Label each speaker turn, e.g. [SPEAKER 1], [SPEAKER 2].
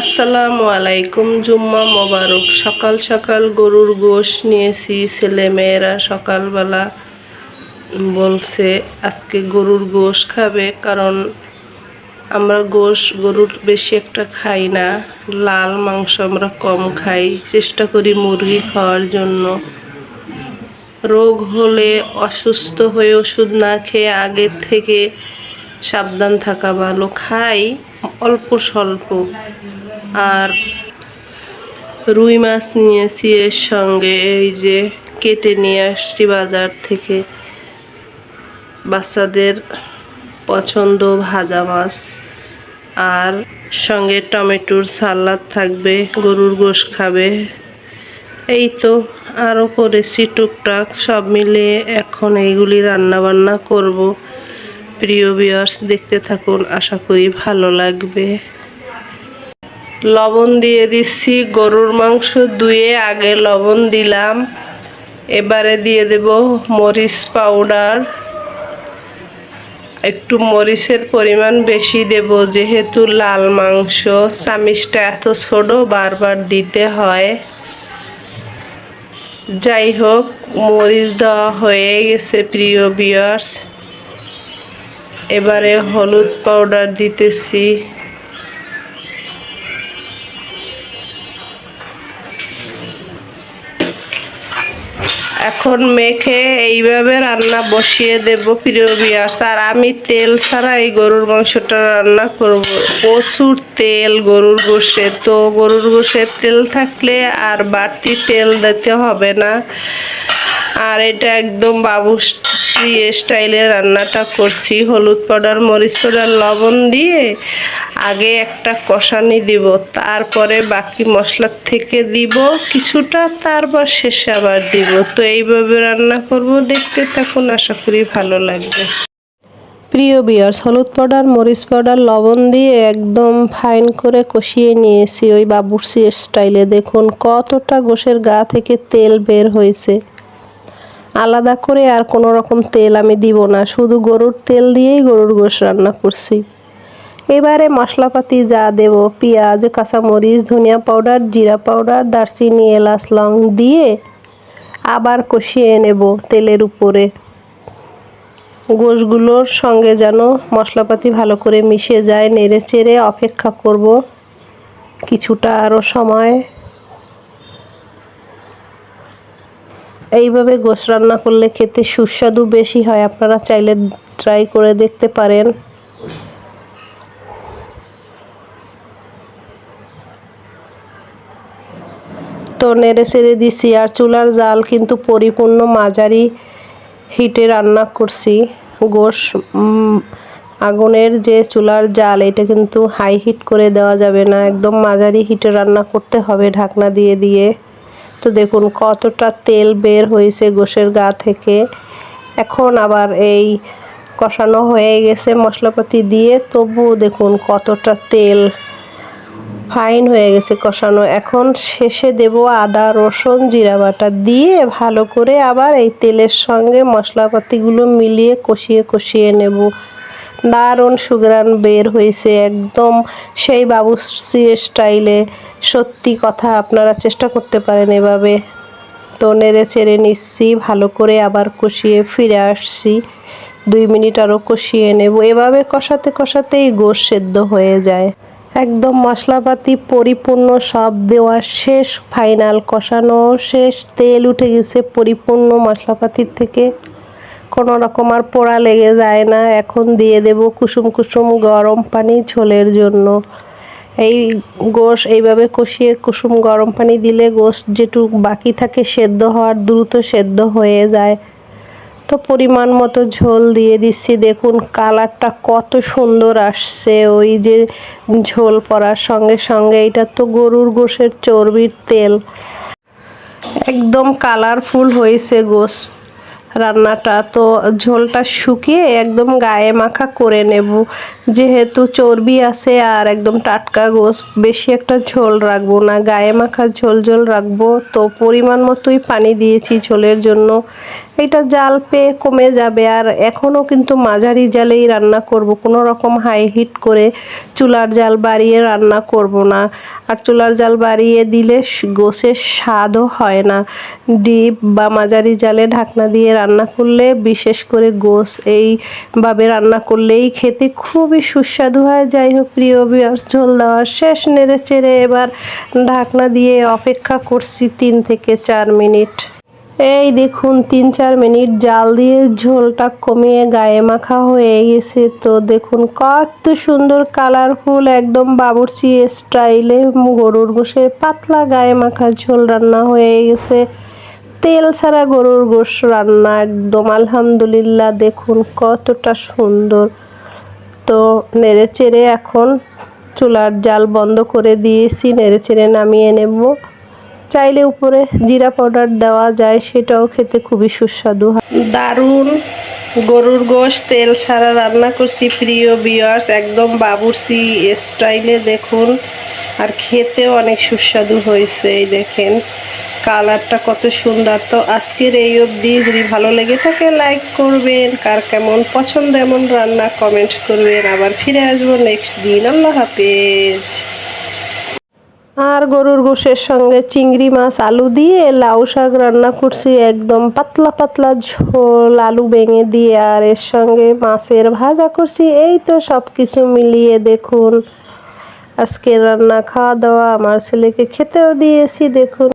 [SPEAKER 1] আসসালামু আলাইকুম, জুম্মা মোবারক। সকাল সকাল গরুর গোশ নিয়েছি, ছেলে মেয়েরা সকালবেলা বলছে, আজকে গরুর গোশ খাবে, কারণ আমরা গোশ গরুর বেশি একটা খাই না। লাল মাংস আমরা কম খাই। চেষ্টা করি মুরগি খাওয়ার জন্য। রোগ হলে অসুস্থ হয়ে ওষুধ না খেয়ে আগের থেকে সাবধান থাকা ভালো। খাই অল্প স্বল্প। আর রুই মাছ নিয়েছি এর সঙ্গে এই যে কেটে নিয়ে আসছি বাজার থেকে। বাচ্চাদের পছন্দ ভাজা মাছ। আর সঙ্গে টমেটোর সালাদ থাকবে, গরুর গোশ খাবে। এই তো আরও করেছি টুকটাক, সব মিলিয়ে এখন এইগুলি রান্না বান্না করব। প্রিয় বিয়ার্স দেখতে থাকুন, আশা করি ভালো লাগবে। লবণ দিয়ে দিচ্ছি, গরুর মাংস ধুয়ে আগে লবণ দিলাম। এবারে দিয়ে দেব মরিচ পাউডার। একটু মরিচের পরিমাণ বেশি দেব, যেহেতু লাল মাংস। চামিচটা এত ছোট, বারবার দিতে হয়। যাই হোক, মরিচ দেওয়া হয়ে গেছে প্রিয় বিয়ার্স এবারে হলুদ পাউডার দিতেছি। এখন মেখে এইভাবে রান্না বসিয়ে দেব প্রিয় আর আমি তেল ছাড়া এই গরুর মাংসটা রান্না করব। প্রচুর তেল, গরুর গোশে তো গরুর গোশের তেল থাকলে আর বাড়তি তেল দিতে হবে না। আর এটা একদম বাবু স্টাইলে রান্নাটা করছি। হলুদ পাউডার, মরিচ পাউডার, লবণ দিয়ে আগে একটা কষানি দিব। তারপরে বাকি মশলার থেকে দিব। কিছুটা তারপর শেষে আবার দিব। তো এইভাবে রান্না করব। দেখতে থাকুন, আশা করি ভালো লাগবে। প্রিয় বিয়ার্স হলুদ পাউডার, মরিচ পাউডার, লবণ দিয়ে একদম ফাইন করে কষিয়ে নিয়েছি। ওই বাবুরসি স্টাইলে দেখুন, কতটা গোশের গা থেকে তেল বের হয়েছে। আলাদা করে আর কোনো রকম তেল আমি দিব না। শুধু গরুর তেল দিয়েই গরুর গোশ রান্না করছি। এবারে মশলাপাতি যা দেব, পেঁয়াজ, কাঁচামরিচ, ধনিয়া পাউডার, জিরা পাউডার, দারচিনি, এলাচ, লং দিয়ে আবার কষিয়ে নেব তেলের উপরে। গোশগুলোর সঙ্গে যেন মশলাপাতি ভালো করে মিশে যায় নেড়ে চেড়ে অপেক্ষা করব। কিছুটা আরও সময় এইভাবে গোশ রান্না করলে খেতে সুস্বাদু বেশি হয়। আপনারা চাইলে ট্রাই করে দেখতে পারেন। তো নেড়ে সেড়ে দিছি আর চুলার জাল কিন্তু পরিপূর্ণ মাঝারি হিটে রান্না করছি। গোশ আগুনের যে চুলার জাল, এটা কিন্তু হাই হিট করে দেওয়া যাবে না। একদম মাঝারি হিটে রান্না করতে হবে ঢাকনা দিয়ে দিয়ে। তো দেখুন কতটা তেল বের হয়েছে গোশের গা থেকে। এখন আবার এই কষানো হয়ে গেছে মশলাপাতি দিয়ে। তবুও দেখুন কতটা তেল ফাইন হয়ে গেছে কষানো। এখন শেষে দেব আদা, রসুন, জিরা বাটা দিয়ে ভালো করে আবার এই তেলের সঙ্গে মশলাপাতিগুলো মিলিয়ে কষিয়ে কষিয়ে নেব। দারুণ সুগ্রান বের হয়েছে একদম সেই বাবুসি স্টাইলে। সত্যি কথা আপনারা চেষ্টা করতে পারেন এভাবে। তো নেড়ে চেড়ে নিচ্ছি, ভালো করে আবার কষিয়ে ফিরে আসছি। দুই মিনিট আরও কষিয়ে নেব। এভাবে কষাতে কষাতেই গোশ সেদ্ধ হয়ে যায়। একদম মশলাপাতি পরিপূর্ণ, সব দেওয়া শেষ, ফাইনাল কষানো শেষ। তেল উঠে গেছে পরিপূর্ণ মশলাপাতির থেকে। কোনো রকম আর পোড়া লেগে যায় না। এখন দিয়ে দেব কুসুম কুসুম গরম পানি ঝোলের জন্য। এই গোশ এইভাবে কষিয়ে কুসুম গরম পানি দিলে গোশ যেটুক বাকি থাকে সেদ্ধ হওয়ার দ্রুত সেদ্ধ হয়ে যায়। তো পরিমাণ মতো ঝোল দিয়ে দিচ্ছি। দেখুন কালারটা কত সুন্দর আসছে। ওই যে ঝোল পড়ার সঙ্গে সঙ্গে এটা তো গরুর গোশের চর্বির তেল। একদম কালারফুল হয়েছে গোশ। রান্নাটা। তো ঝোলটা শুকিয়ে একদম গায়ে মাখা করে নেব। যেহেতু চর্বি আছে আর একদম টাটকা গোস, বেশি একটা ঝোল রাখব না। গায়ে মাখা ঝোল ঝোল রাখব। তো পরিমাণ মতোই পানি দিয়েছি ঝোলের জন্য। এটা জাল পেয়ে কমে যাবে আর এখনও কিন্তু মাঝারি জালেই রান্না করব। কোনো রকম হাই হিট করে চুলার জাল বাড়িয়ে রান্না করব না। আর চুলার জাল বাড়িয়ে দিলে গোসের স্বাদও হয় না। ডিপ বা মাঝারি জালে ঢাকনা দিয়ে রান্না করলে, বিশেষ করে গোস এইভাবে রান্না করলেই খেতে খুবই সুস্বাদু হয়। যাই হোক, প্রিয় বিয়ার্স ঝোল দেওয়ার শেষ নেড়ে চেড়ে এবার ঢাকনা দিয়ে অপেক্ষা করছি তিন থেকে চার মিনিট। এই দেখুন, তিন চার মিনিট জাল দিয়ে ঝোলটা কমিয়ে গায়ে মাখা হয়ে গেছে। তো দেখুন, কত সুন্দর কালারফুল একদম বাবুর্চি স্টাইলে গরুর গোশের পাতলা গায়ে মাখা ঝোল রান্না হয়ে গেছে। তেল ছাড়া গরুর গোশ রান্না একদম, আলহামদুলিল্লাহ, দেখুন কতটা সুন্দর। তো নেড়ে এখন চুলার জাল বন্ধ করে দিয়েছি নেড়ে চেড়ে নামিয়ে নেব। চাইলে উপরে জিরা পাউডার দেওয়া যায়, সেটাও খেতে খুবই সুস্বাদু দারুণ গরুর গোশ, তেল ছাড়া রান্না করছি প্রিয় বিয়ার্স একদম বাবুরসি স্টাইলে দেখুন। আর খেতেও অনেক সুস্বাদু হয়েছে, এই দেখেন। কালারটা কত সুন্দর। তো আজকের এই অবধি, যদি ভালো লেগে থাকে লাইক করবেন। কার কেমন পছন্দ, এমন রান্না কমেন্ট করবেন। আবার ফিরে আসব নেক্সট দিন। আল্লাহ হাফেজ। আর গরুর গোশের সঙ্গে চিংড়ি মাছ, আলু দিয়ে লাউ শাক রান্না করছি, একদম পাতলা পাতলা ঝোল, আলু বেঙে দিয়ে, আর এর সঙ্গে মাছের ভাজা করছি। এই তো সব কিছু মিলিয়ে দেখুন আজকে রান্না খাওয়া দাওয়া আমার ছেলেকে খেতেও দিয়েছি, দেখুন।